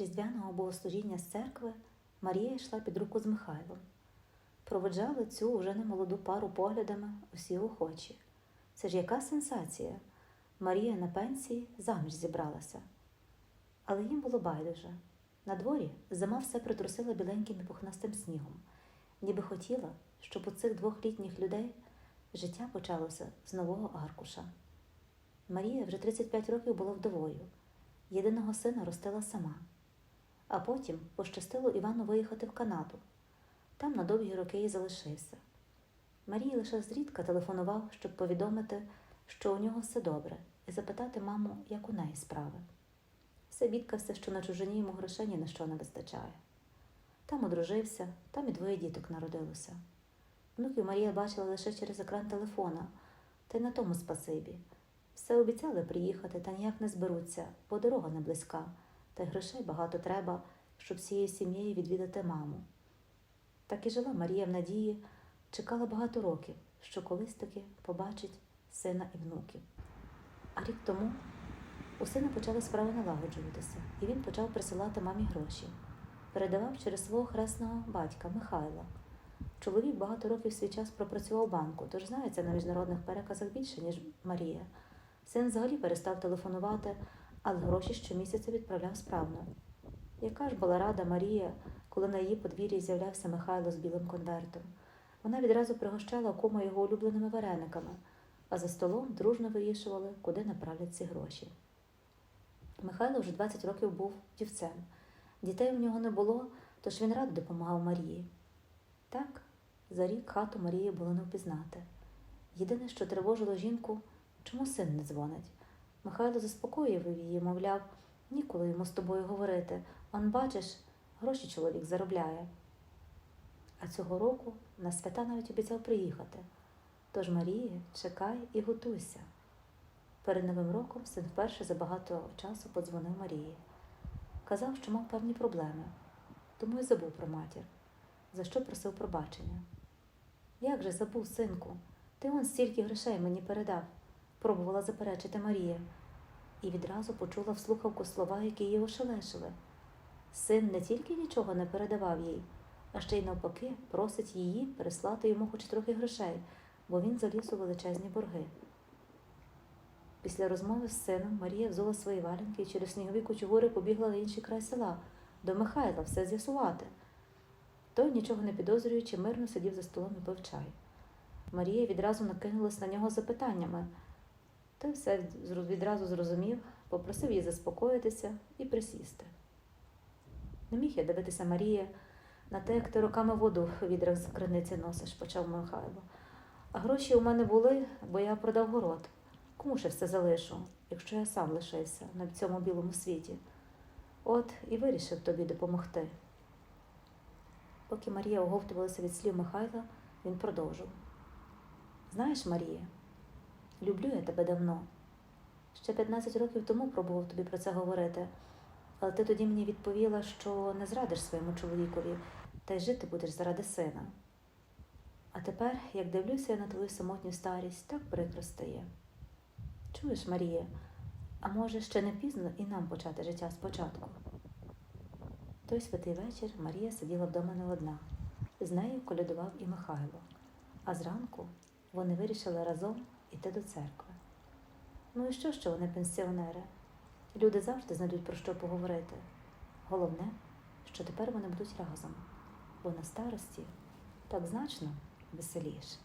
різдвяного богослужіння з церкви Марія йшла під руку з Михайлом. Проведжали цю уже немолоду пару поглядами усі охочі. Це ж яка сенсація? Марія на пенсії заміж зібралася. Але їм було байдуже. На дворі зима все притрусила біленьким і пухнастим снігом, ніби хотіла, щоб у цих двох літніх людей життя почалося з нового аркуша. Марія вже 35 років була вдовою, єдиного сина ростила сама. А потім пощастило Івану виїхати в Канаду. Там на довгі роки і залишився. Марія лише зрідка телефонував, щоб повідомити, що у нього все добре, і запитати маму, як у неї справи. Все бідкався, що на чужині йому грошей ні на що не вистачає. Там одружився, там і двоє діток народилося. Внуків Марія бачила лише через екран телефона, та й на тому спасибі. Все обіцяли приїхати, та ніяк не зберуться, бо дорога не близька, та й грошей багато треба, щоб всією сім'єю відвідати маму. Так і жила Марія в надії, чекала багато років, що колись таки побачить сина і внуків. А рік тому у сина почали справи налагоджуватися, і він почав присилати мамі гроші. Передавав через свого хресного батька Михайла. Чоловік багато років свій час пропрацював в банку, тож знається на міжнародних переказах більше, ніж Марія. Син взагалі перестав телефонувати, але гроші щомісяця відправляв справно. Яка ж була рада Марія, коли на її подвір'ї з'являвся Михайло з білим конвертом. Вона відразу пригощала кума його улюбленими варениками, а за столом дружно вирішували, куди направлять ці гроші. Михайло вже 20 років був дівцем. Дітей у нього не було, тож він радо допомагав Марії. Так, за рік хату Марії було не впізнати. Єдине, що тривожило жінку, чому син не дзвонить. Михайло заспокоював її, мовляв, ніколи йому з тобою говорити. Он, бачиш, гроші чоловік заробляє. А цього року на свята навіть обіцяв приїхати. Тож Марії, чекай і готуйся. Перед Новим роком син вперше за багато часу подзвонив Марії. Казав, що мав певні проблеми, тому й забув про матір, за що просив пробачення. Як же забув, синку? Ти он стільки грошей мені передав, пробувала заперечити Марія, і відразу почула в слухавку слова, які її ошелешили. Син не тільки нічого не передавав їй, а ще й навпаки просить її переслати йому хоч трохи грошей, бо він заліз у величезні борги. Після розмови з сином Марія взула свої валянки і через снігові кучугури побігла на інший край села, до Михайла все з'ясувати. Той, нічого не підозрюючи, мирно сидів за столом і пив чай. Марія відразу накинулась на нього запитаннями. Той все відразу зрозумів, попросив її заспокоїтися і присісти. Не міг я дивитися Марія на те, як ти роками воду в відрах з криниці носиш, почав Михайло. А гроші у мене були, бо я продав город. Кому я все залишу, якщо я сам лишився на цьому білому світі? От і вирішив тобі допомогти. Поки Марія оговтувалася від слів Михайла, він продовжив. Знаєш, Марія, люблю я тебе давно. Ще 15 років тому пробував тобі про це говорити, але ти тоді мені відповіла, що не зрадиш своєму чоловікові, та й жити будеш заради сина. А тепер, як дивлюся я на твою самотню старість, так прикро стає. Чуєш, Марія, а може ще не пізно і нам почати життя спочатку? Той святий вечір Марія сиділа вдома не одна. З нею колядував і Михайло. А зранку вони вирішили разом іти до церкви. Ну і що, що вони пенсіонери? Люди завжди знайдуть про що поговорити. Головне, що тепер вони будуть разом, бо на старості так значно веселіше.